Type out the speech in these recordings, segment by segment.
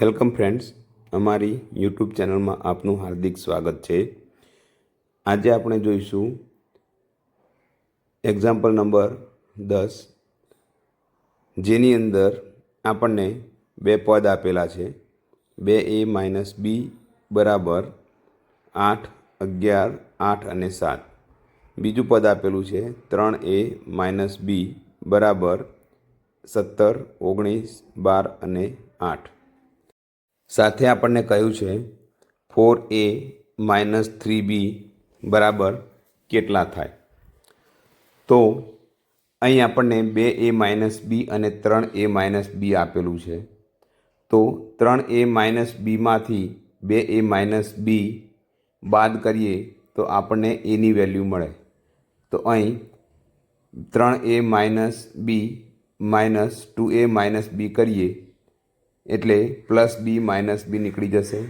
Welcome friends, અમારી YouTube ચેનલમાં આપનું હાર્દિક સ્વાગત છે. આજે આપણે જોઈશું એક્ઝામ્પલ નંબર દસ, જેની અંદર આપણને બે પદ આપેલા છે. બે એ માઇનસ બી બરાબર આઠ, અગિયાર, આઠ અને સાત. બીજું પદ આપેલું છે, ત્રણ એ માઇનસ બી બરાબર સત્તર, ઓગણીસ, બાર અને આઠ. સાથે આપણને કહ્યું છે, four A minus three B બરાબર કેટલા થાય? તો અહીં આપણને બે એ માઇનસ બી અને ત્રણ એ માઇનસ બી આપેલું છે. તો ત્રણ એ માઇનસ બીમાંથી બે એ માઇનસ બી બાદ કરીએ તો આપણને એની વેલ્યુ મળે. તો અહીં ત્રણ A minus B minus two A minus B કરીએ એટલે પ્લસ બી, માઇનસ બી નીકળી જશે.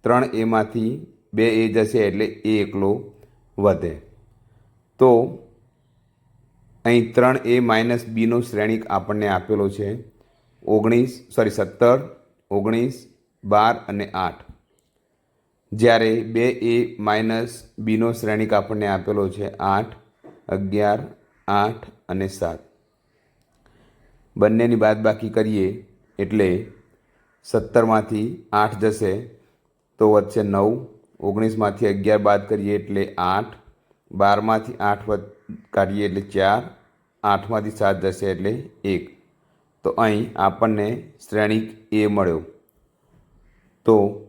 ત્રણ એમાંથી બે એ જશે એટલે એ એકલો વધે. તો અહીં ત્રણ એ માઇનસ બીનો શ્રેણીક આપણને આપેલો છે. ઓગણીસ, સોરી, સત્તર, ઓગણીસ, બાર અને આઠ. જ્યારે બે એ માઇનસ બીનો શ્રેણીક આપણને આપેલો છે આઠ, અગિયાર, આઠ અને સાત. બંનેની બાદબાકી કરીએ એટલે સત્તરમાંથી આઠ જશે, તો વધશે નવ. ઓગણીસમાંથી અગિયાર બાદ કરીએ એટલે આઠ. બારમાંથી આઠ વધ, કાઢીએ એટલે ચાર. આઠમાંથી સાત જશે એટલે એક. તો અહીં આપણને શ્રેણિક એ મળ્યો. તો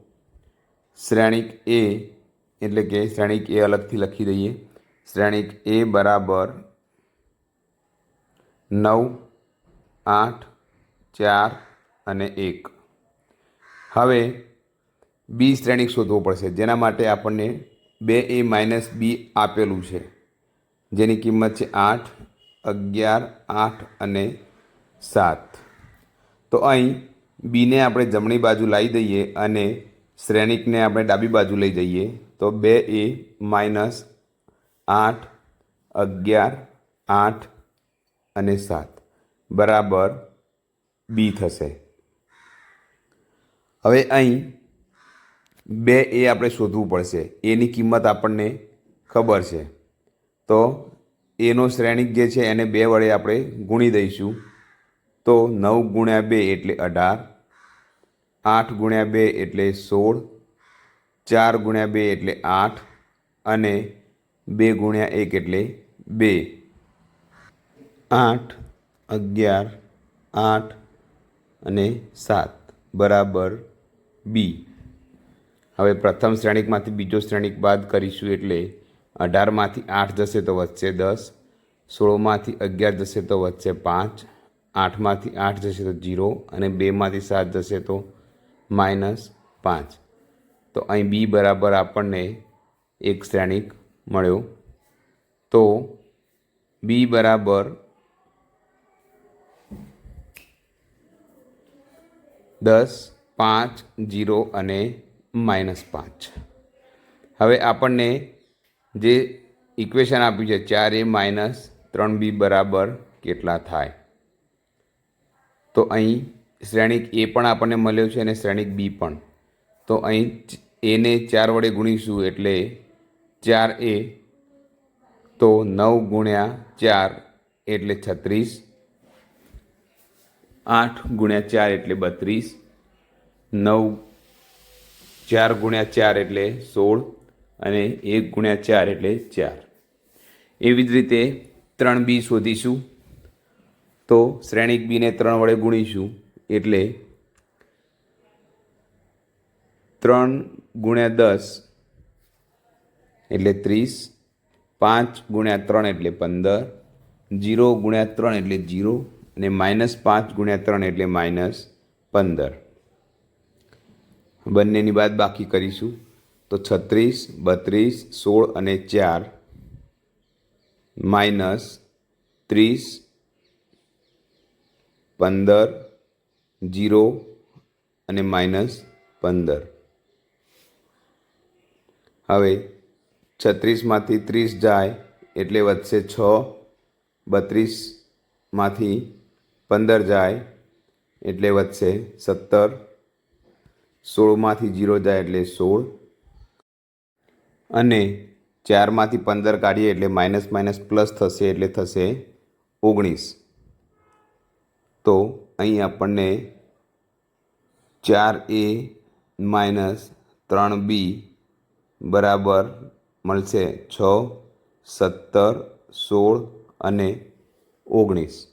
શ્રેણિક એ એટલે કે શ્રેણિક એ અલગથી લખી દઈએ. શ્રેણિક એ બરાબર નવ, આઠ, ચાર અને એક. હવે બી શ્રેણિક શોધવો પડશે. જેના માટે આપણને બે એ માઇનસ બી આપેલું છે. જેની કિંમત છે આઠ, અગિયાર, આઠ અને સાત. તો અહીં બીને આપણે જમણી બાજુ લાવી દઈએ અને શ્રેણિકને આપણે ડાબી બાજુ લઈ જઈએ. તો બે એ માઇનસ આઠ, અગિયાર, આઠ અને સાત. બરાબર બી થશે. હવે અહીં બે એ આપણે શોધવું પડશે. એની કિંમત આપણને ખબર છે. તો એનો શ્રેણિક જે છે એને બે વડે આપણે ગુણી દઈશું. તો નવ ગુણ્યા બે એટલે અઢાર, આઠ ગુણ્યા બે એટલે સોળ, ચાર ગુણ્યા બે એટલે આઠ અને બે ગુણ્યા એક એટલે બે. આઠ, અગિયાર, આઠ અને સાત. બરાબર. બી. હવે પ્રથમ શ્રેણિકમાંથી બીજો શ્રેણિક બાદ કરીશું એટલે અઢારમાંથી આઠ જશે તો વધશે દસ, સોળમાંથી અગિયાર જશે તો વધશે પાંચ, આઠમાંથી આઠ જશે તો જીરો અને બેમાંથી સાત જશે તો માઇનસ પાંચ. તો અહીં બી બરાબર આપણને એક શ્રેણિક મળ્યો. તો બી બરાબર દસ પાંચ, જીરો અને માઇનસ પાંચ. હવે આપણને જે ઇક્વેશન આપ્યું છે, ચાર એ માઇનસ ત્રણ બી બરાબર કેટલા થાય? તો અહીં શ્રેણિક એ પણ આપણને મળ્યો છે અને શ્રેણિક બી પણ. તો અહીં એને ચાર વડે ગુણીશું એટલે ચાર એ તો નવ ગુણ્યા ચાર એટલે છત્રીસ. આઠ ગુણ્યા ચાર એટલે બત્રીસ. નવ, ચાર ગુણ્યા ચાર એટલે સોળ અને એક ગુણ્યા ચાર એટલે ચાર. એવી જ રીતે ત્રણ બી શોધીશું તો શ્રેણિક બીને ત્રણ વડે ગુણીશું એટલે ત્રણ ગુણ્યા દસ એટલે ત્રીસ, પાંચ ગુણ્યા ત્રણ એટલે પંદર, જીરો ગુણ્યા ત્રણ એટલે જીરો અને માઇનસ પાંચ ગુણ્યા ત્રણ એટલે માઇનસ પંદર. બંનેની બાદ બાકી કરીશું. તો છત્રીસ, બત્રીસ, સોળ અને ચાર માઇનસ ત્રીસ, પંદર, જીરો અને માઇનસ પંદર. હવે છત્રીસમાંથી ત્રીસ જાય એટલે વધશે છ, બત્રીસમાંથી પંદર જાય એટલે વધશે સત્તર સોળમાંથી જીરો જાય એટલે સોળ. અને ચારમાંથી પંદર કાઢીએ એટલે માઇનસ માઇનસ પ્લસ થશે એટલે થશે ઓગણીસ. તો અહીં આપણને ચાર એ માઇનસ ત્રણ બી બરાબર મળશે છ, સત્તર, સોળ અને ઓગણીસ.